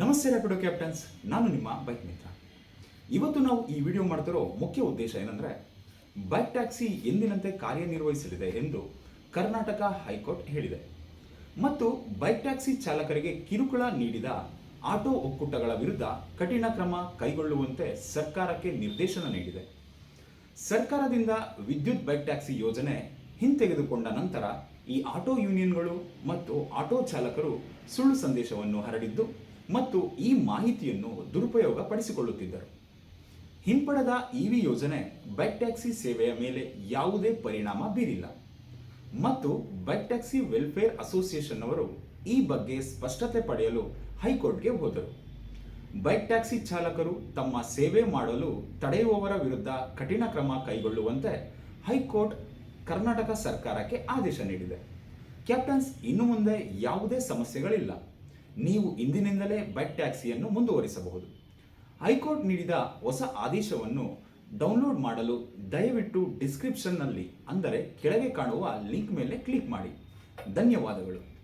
ನಮಸ್ತೆ ರ್ಯಾಪಿಡೋ ಕ್ಯಾಪ್ಟನ್ಸ್ ನಾನು ನಿಮ್ಮ ಬೈಕ್ ಮಿತ್ರ ಇವತ್ತು ನಾವು ಈ ವಿಡಿಯೋ ಮಾಡ್ತಿರೋ ಮುಖ್ಯ ಉದ್ದೇಶ ಏನಂದ್ರೆ ಬೈಕ್ ಟ್ಯಾಕ್ಸಿ ಎಂದಿನಂತೆ ಕಾರ್ಯನಿರ್ವಹಿಸಲಿದೆ ಎಂದು ಕರ್ನಾಟಕ ಹೈಕೋರ್ಟ್ ಹೇಳಿದೆ. ಮತ್ತು ಬೈಕ್ ಟ್ಯಾಕ್ಸಿ ಚಾಲಕರಿಗೆ ಕಿರುಕುಳ ನೀಡಿದ ಆಟೋ ಒಕ್ಕೂಟಗಳ ವಿರುದ್ಧ ಕಠಿಣ ಕ್ರಮ ಕೈಗೊಳ್ಳುವಂತೆ ಸರ್ಕಾರಕ್ಕೆ ನಿರ್ದೇಶನ ನೀಡಿದೆ. ಸರ್ಕಾರದಿಂದ ವಿದ್ಯುತ್ ಬೈಕ್ ಟ್ಯಾಕ್ಸಿ ಯೋಜನೆ ಹಿಂತೆಗೆದುಕೊಂಡ ನಂತರ ಈ ಆಟೋ ಯೂನಿಯನ್ಗಳು ಮತ್ತು ಆಟೋ ಚಾಲಕರು ಸುಳ್ಳು ಸಂದೇಶವನ್ನು ಹರಡಿದ್ದು ಮತ್ತು ಈ ಮಾಹಿತಿಯನ್ನು ದುರುಪಯೋಗ ಪಡಿಸಿಕೊಳ್ಳುತ್ತಿದ್ದರು ಹಿಂಪಡೆದ ಇವಿ ಯೋಜನೆ ಬೈಕ್ ಟ್ಯಾಕ್ಸಿ ಸೇವೆಯ ಮೇಲೆ ಯಾವುದೇ ಪರಿಣಾಮ ಬೀರಿಲ್ಲ. ಮತ್ತು ಬೈಕ್ ಟ್ಯಾಕ್ಸಿ ವೆಲ್ಫೇರ್ ಅಸೋಸಿಯೇಷನ್ ಅವರು ಈ ಬಗ್ಗೆ ಸ್ಪಷ್ಟತೆ ಪಡೆಯಲು ಹೈಕೋರ್ಟ್ಗೆ ಹೋದರು. ಬೈಕ್ ಟ್ಯಾಕ್ಸಿ ಚಾಲಕರು ತಮ್ಮ ಸೇವೆ ಮಾಡಲು ತಡೆಯುವವರ ವಿರುದ್ಧ ಕಠಿಣ ಕ್ರಮ ಕೈಗೊಳ್ಳುವಂತೆ ಹೈಕೋರ್ಟ್ ಕರ್ನಾಟಕ ಸರ್ಕಾರಕ್ಕೆ ಆದೇಶ ನೀಡಿದೆ. ಕ್ಯಾಪ್ಟನ್ಸ್ ಇನ್ನು ಮುಂದೆ ಯಾವುದೇ ಸಮಸ್ಯೆಗಳಿಲ್ಲ. ನೀವು ಇಂದಿನಿಂದಲೇ ಬೈಕ್ ಟ್ಯಾಕ್ಸಿಯನ್ನು ಮುಂದುವರಿಸಬಹುದು. ಹೈಕೋರ್ಟ್ ನೀಡಿದ ಹೊಸ ಆದೇಶವನ್ನು ಡೌನ್ಲೋಡ್ ಮಾಡಲು ದಯವಿಟ್ಟು ಡಿಸ್ಕ್ರಿಪ್ಷನ್ನಲ್ಲಿ ಅಂದರೆ ಕೆಳಗೆ ಕಾಣುವ ಲಿಂಕ್ ಮೇಲೆ ಕ್ಲಿಕ್ ಮಾಡಿ. ಧನ್ಯವಾದಗಳು.